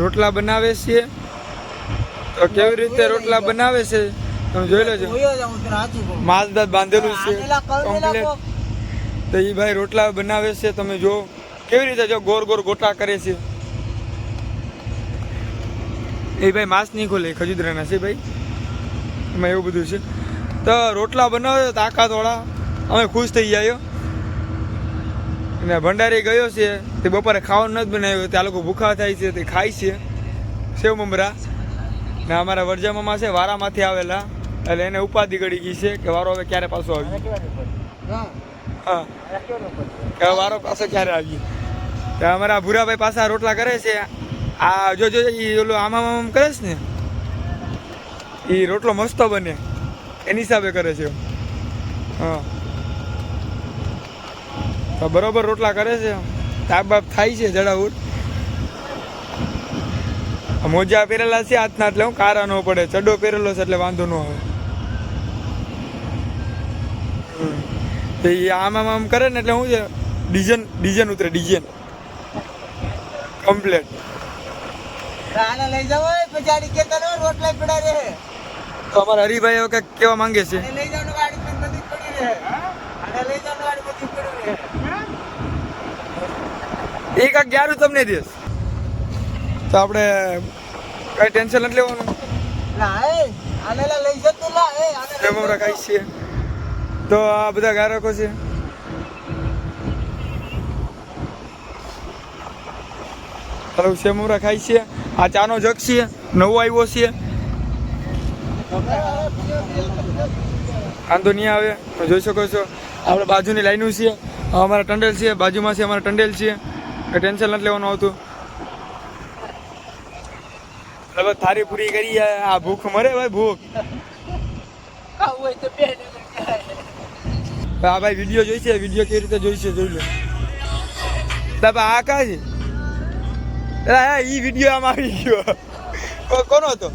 રોટલા બનાવે છે. તો કેવી રીતે રોટલા બનાવે છે? તમે જોઈ લેજો. માસ દાંત બાંધેલું છે. કમ્પ્લીટ તો એ ભાઈ રોટલા બનાવે છે. તમે જો કેવી રીતે જો ગોર ગોર ગોટા કરે છે. એ ભાઈ માસ નહીં ખોલે ખજૂદરાના છે ભાઈ. એમાં એવું બધું છે. તો રોટલા બનાવે તાકાતવાળા અમે ખુશ થઈ જાય. અને ભંડારી ગયો છે તે બપોરે ખાવાનું નથી બનાવ્યું ત્યાં લોકો ભૂખા થાય છે તે ખાય છે. સેવ મમરા. ને અમારા વરજામામાં છે વારામાંથી આવેલા. એટલે એને ઉપાધિ ગળી ગઈ છે કે વારો હવે ક્યારે પાછો આવી હા. વારો પાછો ક્યારે આવી તો અમારા ભૂરાભાઈ પાછા રોટલા કરે છે. આ જો જો એ ઓલું આમામ આમ આમ કરે છે ને? એ રોટલો મસ્ત બને. એની હિસાબે કરે છે. હા. તો બરોબર રોટલા કરે છે. તાપ બાપ થાય છે જડાઉટ મોજા પહેરેલા છે હાથના એટલે હું કારા ન પડે. ચડ્ડો પહેરેલો છે એટલે વાંધો ન આવે. એ આમ આમ આમ કરે ને એટલે શું છે ડિઝન ડિઝન ઉતરે ડિઝન કમ્પ્લેટ. અમારા હરિભાઈ કહેવા માંગે છે? લઈ જાવ ગાડી પર બધી પડી રહે આને લઈ જાવ ગાડી બધી પડી રહે એ કાંઈક ગ્યારું તમને દેશ તો આપણે કઈ ટેન્શન નથી લેવાનું ખાઈ છીએ તો આ બધા ગારકો છે હલો સેમમરા ખાઈ છીએ આ ચાનો જગ છે નવો આવ્યો છે વાંધો નહીં આવે તમે જોઈ શકો છો. આપણે બાજુની લાઈનું છે અમારા ટંડેલ છે બાજુમાં છે અમારા ટંડેલ છે એ ટેન્શન નથી લેવાનું આવતું. હવે થારી પૂરી કરી આ ભૂખ મરે ભાઈ ભૂખ. આ ભાઈ વીડિયો જોઈ છે વીડિયો કેવી રીતે જોઈ છે જોઈ લો. બાબા આ કા છે? હા ઈ વીડિયો આમ આવી ગયો. કોનો હતો?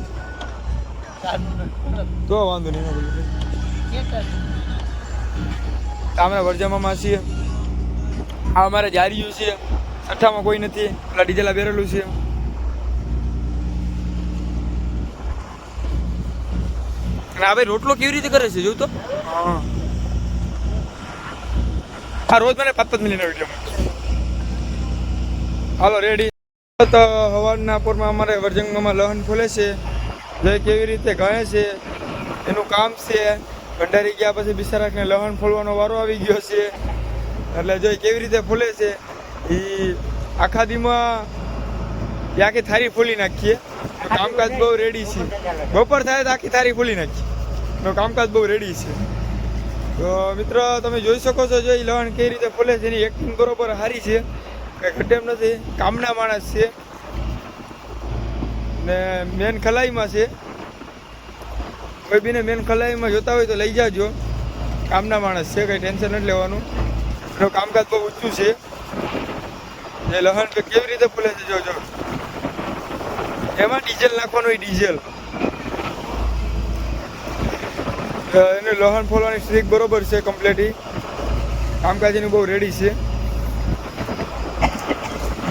તો વાંધો નહીં એમાં વરજામાં છીએ. આ અમારે જારીયું છે. અઠ્ઠામાં કોઈ નથી. પેલા ડીજેલા બેરેલું છે. આ ભાઈ રોટલો કેવી રીતે કરે છે જોયું તો? હા. આ રોજ મને પાંચ પાંચ મિનિટ વીડિયો હાલો રેડી તો હવાના પૂરમાં અમારે વરજંગમાં લહન ફૂલે છે. જે કેવી રીતે ગણે છે એનું કામ છે. ભંડારી ગયા પછી બિચારાને લહણ ફોલવાનો વારો આવી ગયો છે. એટલે જો કેવી રીતે ફૂલે છે. એ આખા દીમાં આખી થારી ફૂલી નાખીએ. કામકાજ બહુ રેડી છે. બપોર થાય તો આખી થારી ફૂલી નાખીએ નો કામકાજ બહુ રેડી છે. તો મિત્ર તમે જોઈ શકો છો જો એ લહણ કેવી રીતે ફૂલે છે એની એક્ટિંગ બરોબર સારી છે. કંઈ ખડેમ નથી. કામના માણસ છે. ને મેન ખલાઈમાં છે. કોઈ બીને મેન ખલાઈમાં જોતા હોય તો લઈ જાજો. કામના માણસ છે, કંઈ ટેન્શન નથી લેવાનું. એનું કામકાજ બહુ ઊંચું છે. એ લહણ કે કેવી રીતે ફૂલે છે જોજો એમાં ડીઝલ નાખવાનું હોય, ડીઝલ. એનું લોહન ફોલવાની સ્ટ્રીક બરોબર છે કમ્પ્લીટલી કામકાજ એનું બહુ રેડી છે.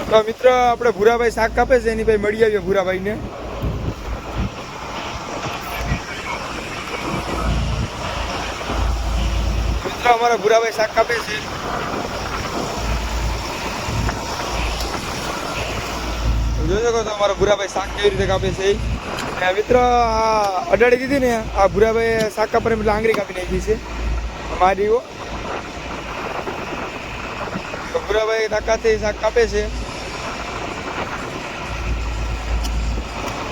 તો મિત્ર, આપણે ભૂરાભાઈ શાક કાપે છે, એની ભાઈ મળી આવીએ ભૂરાભાઈને. મિત્ર અમારા ભૂરાભાઈ શાક કાપે છે. જોઈ શકો તો અમારા ભૂરાભાઈ શાક કેવી રીતે કાપે છે. મિત્ર, આ અડાડી દીધી ને, આ ભૂરાભાઈ શાક કાપને એટલે આંગળી કાપી નાખી છે. મારી તો ભૂરાભાઈ તાકાતથી શાક કાપે છે.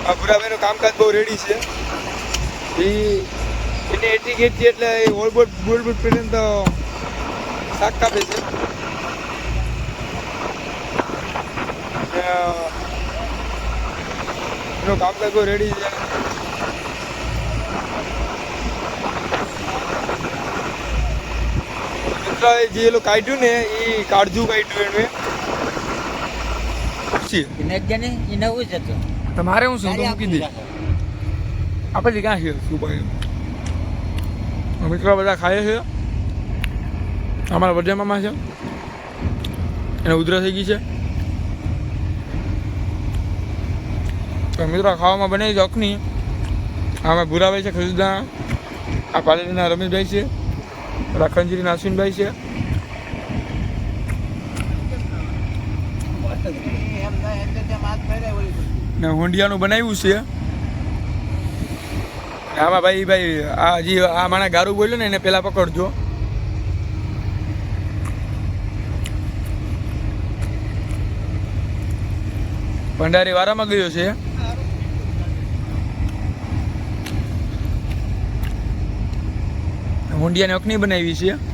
આ ભૂરાભાઈનું કામકાજ બહુ રેડી છે. એ એને એટલી ગેટ છે એટલે એ ઓલબોટ ગોલબોટ પહેરીને તો શાક કાપે છે. એનો કામકાજ રેડી છે. એ જે એલું કાઢ્યું ને એ કાળજું કાઢ્યું એને તમારે હું શું દે આપણે ક્યાં છીએ? શું ભાઈ? મિત્રો બધા ખાય છે. અમારા વડિયામાં છે. એને ઉધરા થઈ ગઈ છે. મિત્રો ખાવામાં બનાવી છે અખની. આમાં ભૂરાભાઈ છે ખજૂરદા આ પાલેરીના રમેશભાઈ છે. પેલા ખંજીરીના અશ્વિનભાઈ છે. ને હોંડિયાનું બનાવ્યું છે. આમાં ભાઈ ભાઈ, આ હજી આ માણા ગારું બોલ્યો ને એને પેલા પકડજો. ભંડારી વારામાં ગયો છે. હુંડિયાની અખની બનાવી છે.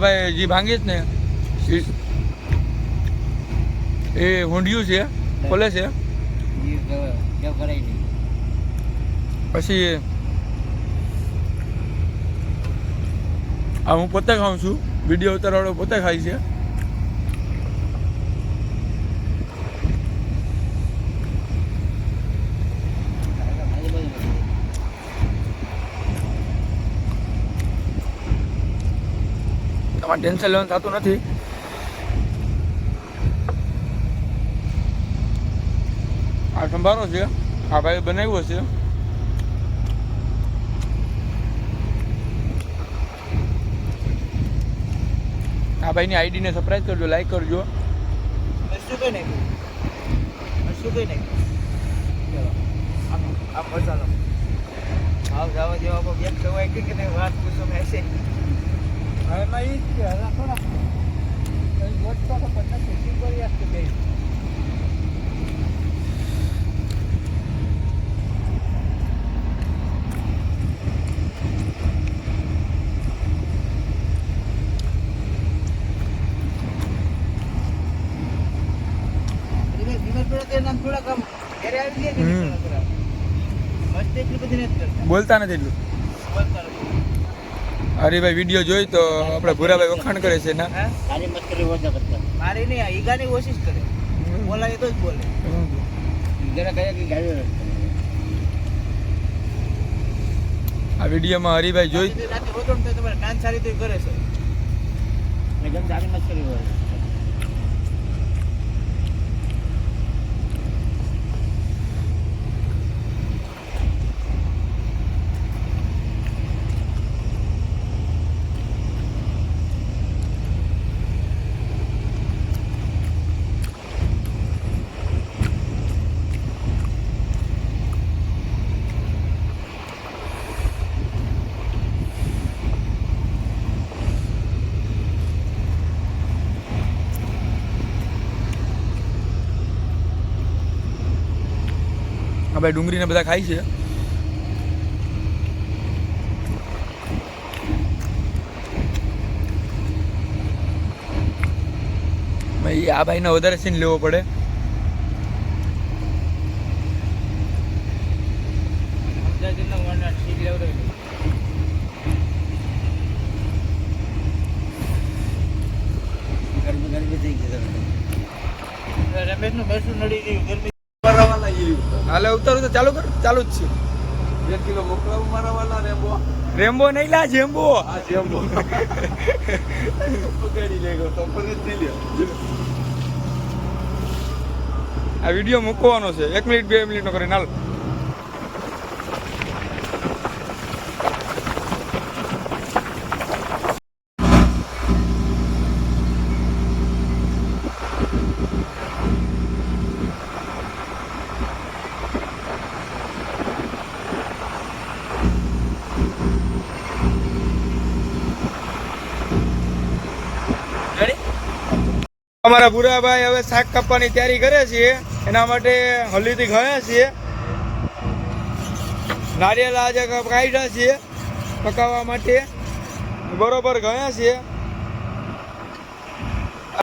ભાઈ જે ભાંગી જ ને? એ- હુંડિયું છે. ખોલે છે? પછી આ હું પોતે ખાઉં છું. વીડિયો ઉતારવાળો પોતે ખાય છે. તમારે ટેન્શન લેવાનું થતું નથી. આ સંભારો છે. આ ભાઈ બનાવ્યો છે. આ ભાઈની આઈડીને સરપ્રાઈઝ કરજો લાઈક કરજો. શું કઈ નાખ્યું શું કઈ નાખ્યું આમ મસાલો આવ જવા કોઈ વ્યક્ત હોય કે નહીં વાત પૂછો હશે હવે એ જ કે હલા થોડા કઈ તો ધીમે ધીમે થોડા તે નામ થોડાક આમ ઘરે આવી ગયા કે નહીં હમ. થોડા થોડા? મસ્ત એટલી બધી નથી કરતા બોલતા નથી એટલું. હરીભાઈ વીડિયો જોઈ તો આપણે ભૂરાભાઈ વખાણ કરે છે ના હે? મત કરી ઓછા કરતા. મારી નહીં આ ઈગાની કોશિશ કરે. બોલાય તો જ બોલે. જરા કયા કે ગાડી આ વિડીયોમાં હરીભાઈ જોઈ કાન સારી તો કરે છે. સારી મત મસ્કરી હોય આ ભાઈ ડુંગળીને બધા ખાય છે. ભાઈ, આ ભાઈને વધારે સીન લેવો પડે. રમેશનું બેસું નડી ગયું. ગરમી. હાલે ઉતારું તો ચાલુ કર ચાલુ જ છે. બે કિલો મોકલાવું મારા વાલા રેમ્બો? રેમ્બો નહીં લા જેમ્બો. આ જેમ્બો. પકડી લે તો લે. આ વીડિયો મૂકવાનો છે. એક મિનિટ બે મિનિટનો કરીને હાલ. અમારા ભૂરાભાઈ હવે શાક કાપવાની તૈયારી કરે છે. એના માટે હલ્દીથી ગયા છીએ. નારિયેલ આજે કાઢ્યા છીએ. પકાવવા માટે. બરોબર ગયા છીએ.